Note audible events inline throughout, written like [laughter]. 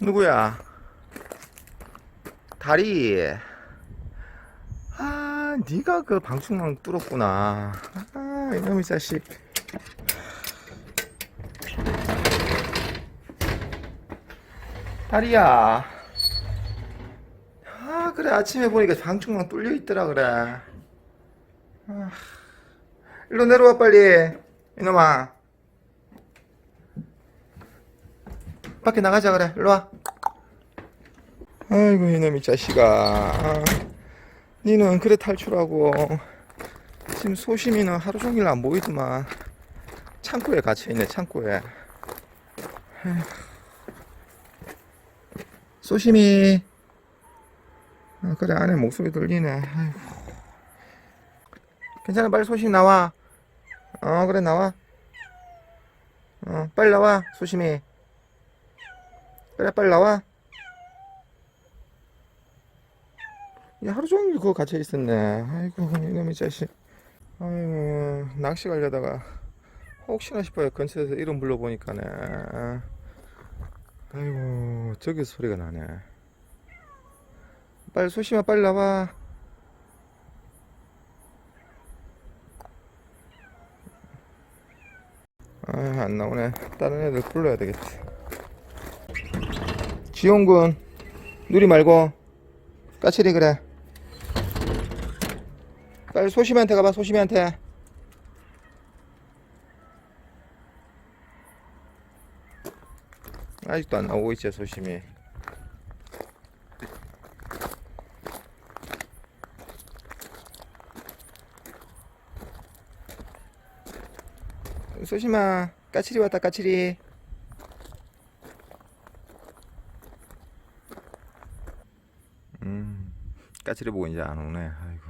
누구야? 다리. 아, 네가 그 방충망 뚫었구나. 아, 이놈의 자식. 다리야. 아, 그래. 아침에 보니까 방충망 뚫려 있더라, 그래. 아, 일로 내려와, 빨리. 이놈아. 밖에 나가자, 그래. 일로 와. 아이고, 이놈의 자식아. 아, 니는 그래 탈출하고. 지금 소심이는 하루 종일 안 보이더만. 창고에 갇혀 있네, 창고에. 아휴. 소심이. 아, 그래, 안에 목소리 들리네. 아이고. 괜찮아, 빨리 소심 나와. 어, 그래, 나와. 어, 빨리 나와, 소심이. 그래, 빨리 나와. 야, 하루 종일 그거 갇혀 있었네. 아이고, 이놈의 자식. 아이고, 낚시 가려다가 혹시나 싶어요. 근처에서 이름 불러보니까네. 아이고, 저기 소리가 나네. 빨리 소심아, 빨리 나와. 아, 안 나오네. 다른 애들 불러야 되겠지. 지용군, 누리 말고, 까칠이 그래. 빨리 소심이한테 가봐, 소심이한테. 아직도 안 나오고 있지, 소심이. 소심아, 까칠이 왔다, 까칠이. 까칠이 보고 이제 안 오네. 아이고.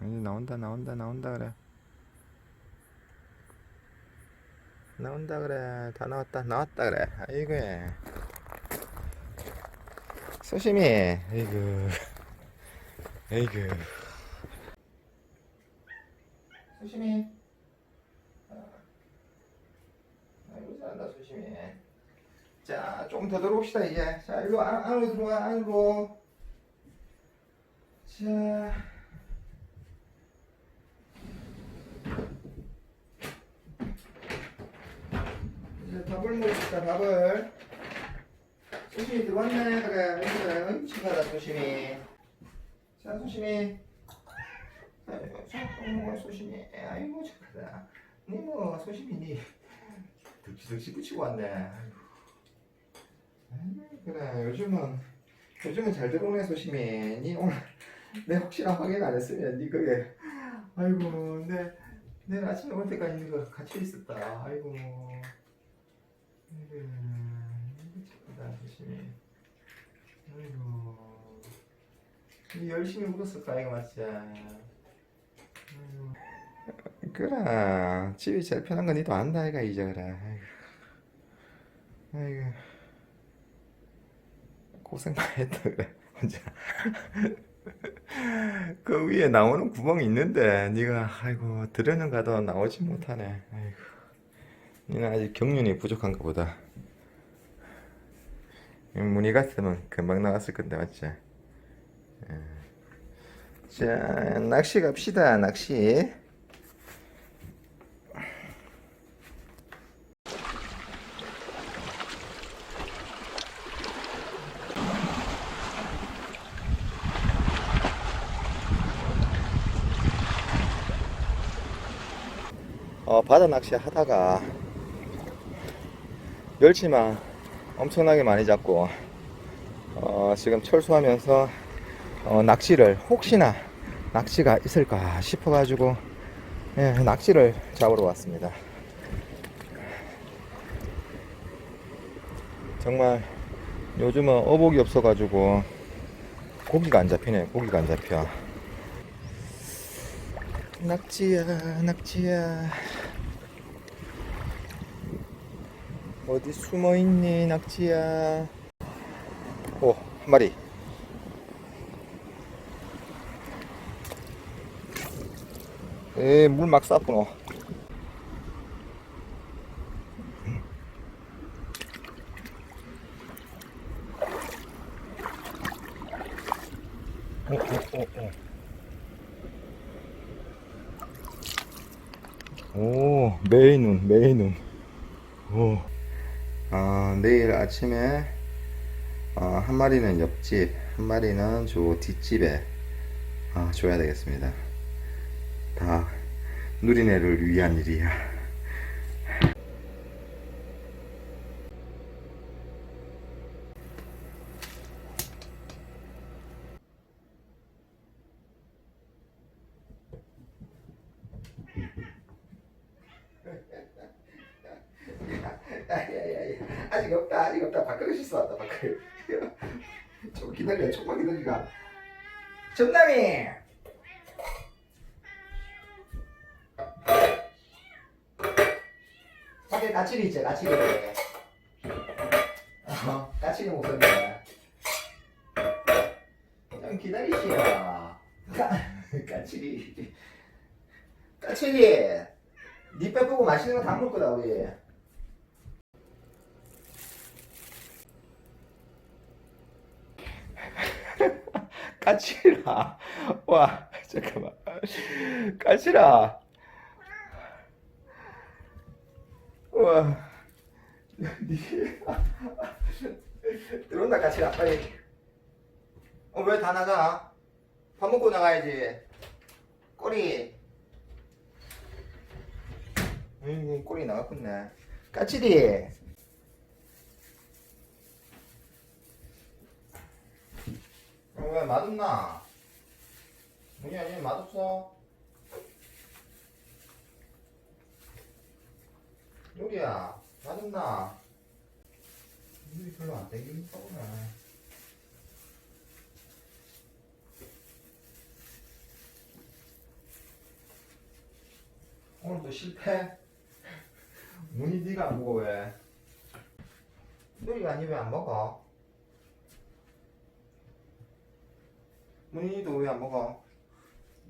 아니 나온다 나온다 나온다 그래. 나온다 그래. 다 나왔다 나왔다 그래. 아이고. 예. 소심이. 아이고. 아이고. 소심이 아이고 잘한다 소심이 자 조금 더 들어옵시다 이제. 자 일로 안, 안으로 들어와 안으로. 자. 이제 밥을 먹읍시다 밥을. 소심이 들어왔네 그래. 그래 응 착하다 소심이. 자 소심이. 아이고 자 소심이. 아이고 착하다. 니뭐 소심이. 니 득시득시 붙이고 왔네. 아이고, 그래 요즘은 요즘은 잘 들어오네 소심이 니 오늘. 내 혹시나 확인 안 했으면 니 그게. 아이고 내 내일 아침에 올 때까지 이거 같이 있었다. 아이고. 아이고 착하다 조심히 아이고. 이 열심히 울었을까 이거 맞지? 아이고. 그래 집이 제일 편한 건 니도 안다 이가 이제 그래. 아이고. 아이고 고생 많이 했다 그래. [laughs] [laughs] 그 위에 나오는 구멍이 있는데 네가 아이고 들여는 가도 나오지 못하네. 아이고. 니는 아직 경륜이 부족한가 보다. 무늬 같으면 금방 나왔을 건데 맞지? 예. 자 낚시 갑시다 낚시 어, 바다 낚시 하다가 멸치만 엄청나게 많이 잡고 어, 지금 철수하면서 어, 낚시를 혹시나 낚시가 있을까 싶어 가지고 예, 낚시를 잡으러 왔습니다. 정말 요즘은 어복이 없어 가지고 고기가 안 잡히네. 고기가 안 잡혀. 낙지야, 낙지야. 어디 숨어 있니, 낙지야? 오, 한 마리. 에, 물막 쌌구나. 어, 어, 어, 어. 오, 메인눈, 메인눈. 오. 아, 내일 아, 한 마리는 옆집, 한 마리는 저 뒷집에 아, 줘야 되겠습니다. 다 누리네를 위한 일이야. 야야야야 [laughs] 아직 없다 아직 없다. 밥그릇이 쏘았다 밥그릇 좀 기다려 조금만 기다리라. 정남이! 밖에 까칠이 있지 까칠이. 어 까칠이 목소리야 좀 기다리시오. 까, 까칠이. 까칠이 니빼 보고 맛있는 거 다 먹을 거다 우리 까칠아 [laughs] 와 잠깐만. 까칠아 와. 들어온다 까칠아 빨리. 어 왜 다 나가? 밥 먹고 나가야지. 꼬리. 음 꼬리 나갔겠네. 까칠이 어, 왜 맛없나? 문이 아니 맛없어? 요리야 맛없나? 물이 별로 안 땡기니까 보네 오늘도 실패? 문이 니가 안 먹어 왜? 요리가 아니 왜안 먹어? 문희도 왜 안 먹어?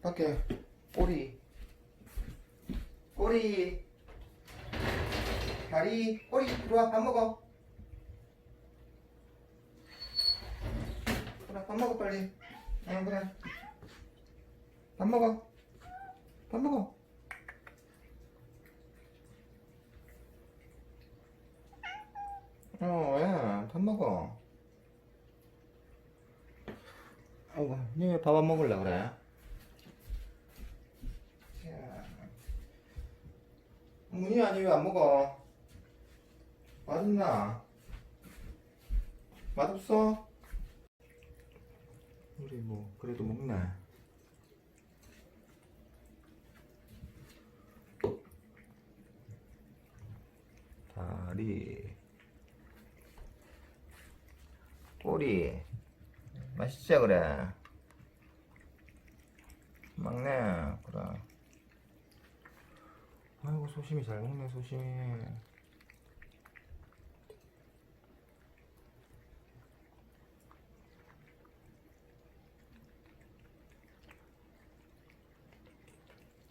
밖에 꼬리. 꼬리. 다리. 꼬리. 들어와. 밥 먹어. 그래 밥 먹어 빨리. 응 그래. 밥 먹어. 밥 먹어. 어왜밥 먹어 아이고, 니왜 밥 안 먹을래 그래? 문이 아니 왜 안 먹어? 맛있나? 맛없어? 우리 뭐 그래도 먹네. 다리, 꼬리. 맛있지 그래. 막내 그래. 아이고 소심이 잘 먹네 소심이.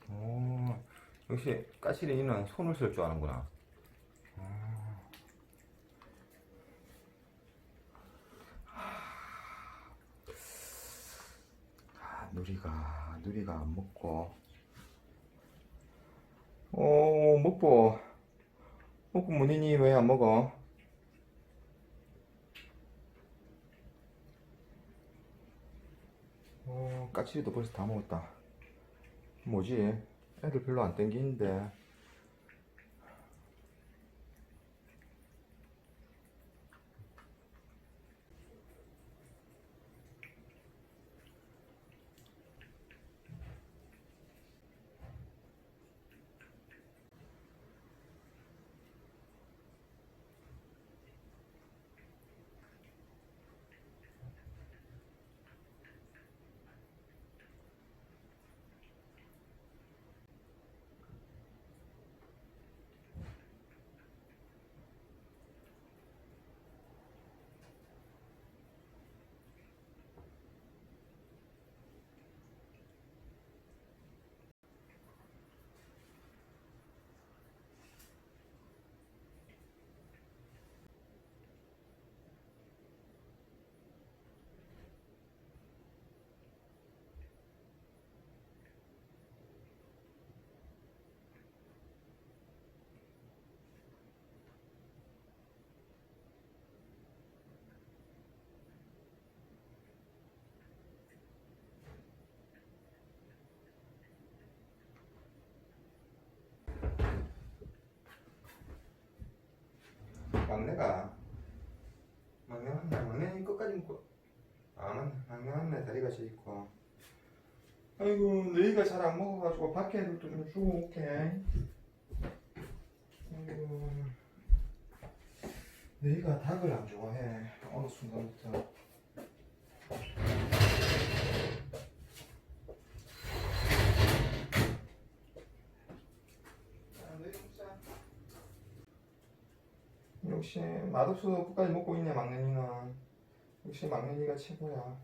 오 역시 까칠이는 손을 쓸 줄 아는구나 아, 누리가 누리가 안 먹고 어 먹고 먹고 문인이 왜 안 먹어? 어 까칠이도 벌써 다 먹었다 뭐지? 애들 별로 안 땡기는데 막내가 막내 맞네 막내는 끝까지 묶고 아 맞네. 막내 맞네 다리가 져 있고 아이고 너희가 잘 안 먹어가지고 밖에 애들도 좀 주고 올게. 아이고. 너희가 닭을 안 좋아해. 어느 순간부터 아, 너희 먹자. 역시 맛없어도 끝까지 먹고 있네 막내니는. 역시 막내니가 최고야